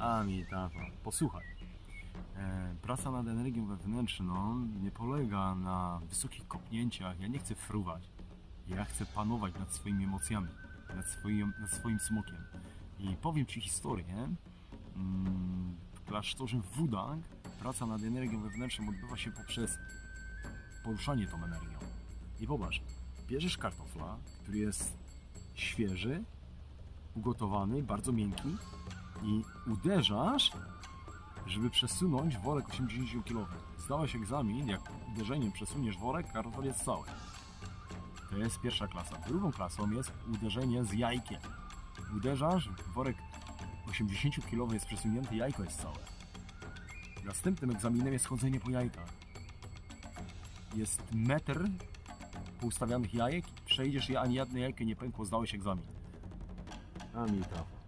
Amitawa. Posłuchaj. E, praca nad energią wewnętrzną nie polega na wysokich kopnięciach. Ja nie chcę fruwać. Ja chcę panować nad swoimi emocjami, nad swoim, nad swoim smokiem. I powiem Ci historię. Mm, W klasztorze Wudang praca nad energią wewnętrzną odbywa się poprzez poruszanie tą energią. I popatrz, bierzesz kartofla, który jest świeży, ugotowany, bardzo miękki i uderzasz, żeby przesunąć worek 80 kg. Zdałeś egzamin, jak uderzeniem przesuniesz worek, kartofel jest cały. To jest pierwsza klasa. Drugą klasą jest uderzenie z jajkiem. Uderzasz, worek 80 kg jest przesunięty, jajko jest całe. Następnym egzaminem jest chodzenie po jajkach. Jest metr poustawianych jajek, przejdziesz je, ani jedno jajko nie pękło, zdałeś egzamin. Amitawa.